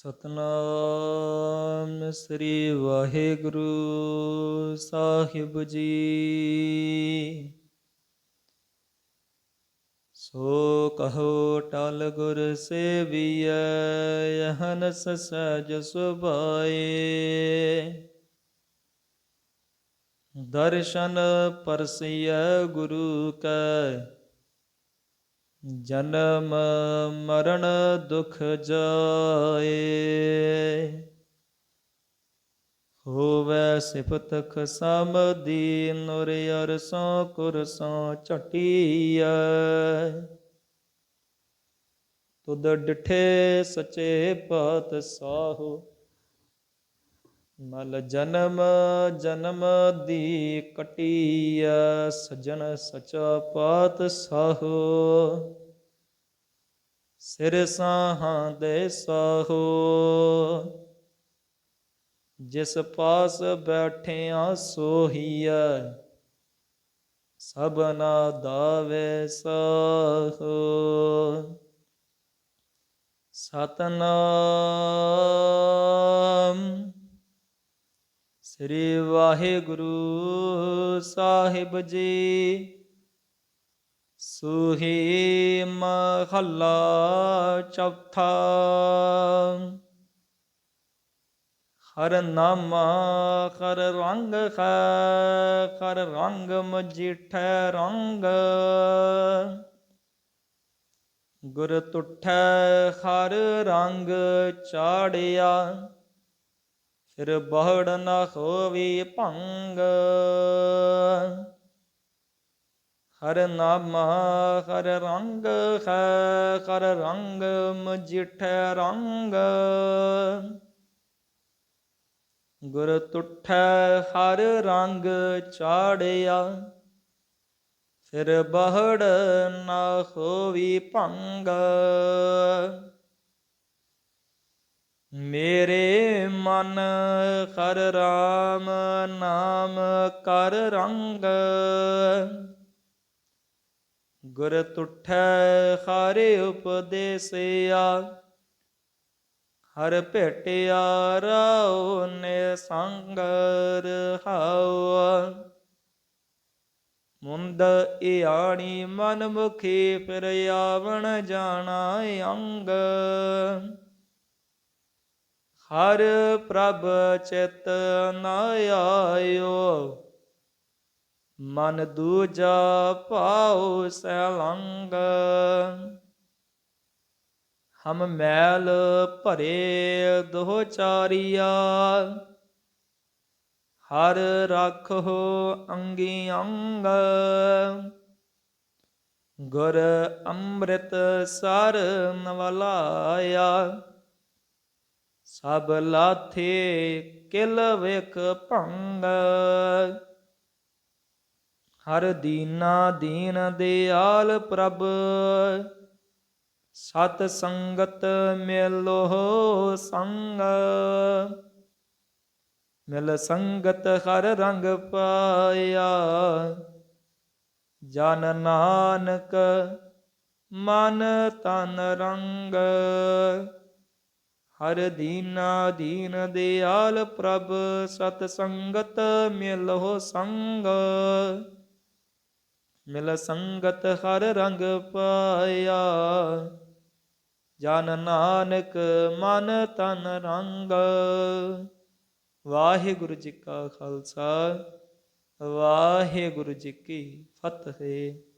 ਸਤਨਾਮ ਸ੍ਰੀ ਵਾਹਿਗੁਰੂ ਸਾਹਿਬ ਜੀ। ਸੋ ਕਹੋ, ਟਲ ਗੁਰ ਸੇਵੀਐ ਯਹਨਸ ਸਜ ਸੁਭਾਏ। ਦਰਸ਼ਨ ਪਰਸਿਐ ਗੁਰੂ ਕੈ ਜਨਮ ਮਰਨ ਦੁਖ ਜਾਏ। ਹੋਵੈ ਸਿਫਤ ਖਸਮ ਦੀਨ ਨੁਰ ਅਰਸੋਂ ਕੁਰਸੋਂ ਝਟੀਐ। ਤੁਧ ਡਿਠੇ ਸਚੇ ਪਾਤ ਸਾਹੋ ਮਲ ਜਨਮ ਜਨਮ ਦੀ ਕਟੀਐ, ਸਜਣ ਸਚਾ ਪਾਤ ਸਾਹੋ। ਸਿਰ ਸਾਹਾਂ ਦੇ ਸਾਹੋ। ਜਿਸ ਪਾਸ ਬੈਠਿਆ ਸੋਹੀਐ ਸਭਨਾ ਦਾਵੇ ਸਾਹੋ। ਸਤਨਾਮ ਸ੍ਰੀ ਵਾਹਿਗੁਰੂ ਸਾਹਿਬ ਜੀ। ਸੁਹੀ ਮਹੱਲਾ ਚੌਥਾ। ਹਰ ਨਾਮਾ ਕਰ ਰੰਗ ਹੈ, ਹਰ ਰੰਗ ਮਜੀਠੈ ਰੰਗ। ਗੁਰ ਤੁਠੈ ਹਰ ਰੰਗ ਚਾੜਿਆ। ਫਿਰ ਬਹੁੜ ਨ ਹੋਵੀ ਭੰਗ। ਹਰ ਨਾਮਾ ਹਰ ਰੰਗ ਹੈ ਕਰ ਰੰਗ ਮਜਿਠੈ ਰੰਗ। ਗੁਰ ਤੁਠੈ ਹਰ ਰੰਗ ਚਾੜਿਆ, ਫਿਰ ਬਹੜ ਨਾ ਹੋਵੀ ਭੰਗ। ਮੇਰੇ ਮਨ ਹਰ ਰਾਮ ਨਾਮ ਕਰ ਰੰਗ। ਗੁਰ ਤੁਠੈ ਹਰਿ ਉਪਦੇਸਿਆ, ਹਰ ਭੇਟਿਆ ਰਾਉ ਨੇ ਸੰਗ ਰਹਾਉ ਮੁੰਦ ਇਆਣੀ ਮਨ ਮੁਖੀ ਫਿਰ ਆਵਣ ਜਾਣਾ ਅੰਗ। ਹਰ ਪ੍ਰਭ ਚਿਤ ਨ ਆਇਓ। ਮਨ ਦੂਜਾ ਭਾਉ ਸੈਲੰਗ ਹਮ ਮੈਲ ਭਰੇ ਦੋ ਚਾਰੀਆ ਹਰ ਰੱਖੋ ਅੰਗੀ ਅੰਗ। ਗੁਰ ਅੰਮ੍ਰਿਤ ਸਰ ਨਵਲਾਇਆ। ਸਭ ਲਾਥੇ ਕਿਲ ਵੇਖ ਭੰਗ। ਹਰ ਦੀਨਾ ਦੀਨ ਦਿਆਲ ਪ੍ਰਭ। ਸਤ ਸੰਗਤ ਮਿਲੋ ਸੰਗ। ਮਿਲ ਸੰਗਤ ਹਰ ਰੰਗ ਪਾਇਆ। ਜਨ ਨਾਨਕ ਮਨ ਤਨ ਰੰਗ। ਹਰ ਦੀਨਾ ਦੀਨ ਦਿਆਲ ਪ੍ਰਭ, ਸਤ ਸੰਗਤ ਮਿਲੋ ਸੰਗ। ਮਿਲ ਸੰਗਤ ਹਰ ਰੰਗ ਪਾਇਆ। ਜਨ ਨਾਨਕ ਮਨ ਤਨ ਰੰਗ। ਵਾਹਿਗੁਰੂ ਜੀ ਕਾ ਖਾਲਸਾ, ਵਾਹਿਗੁਰੂ ਜੀ ਕੀ ਫਤਿਹ।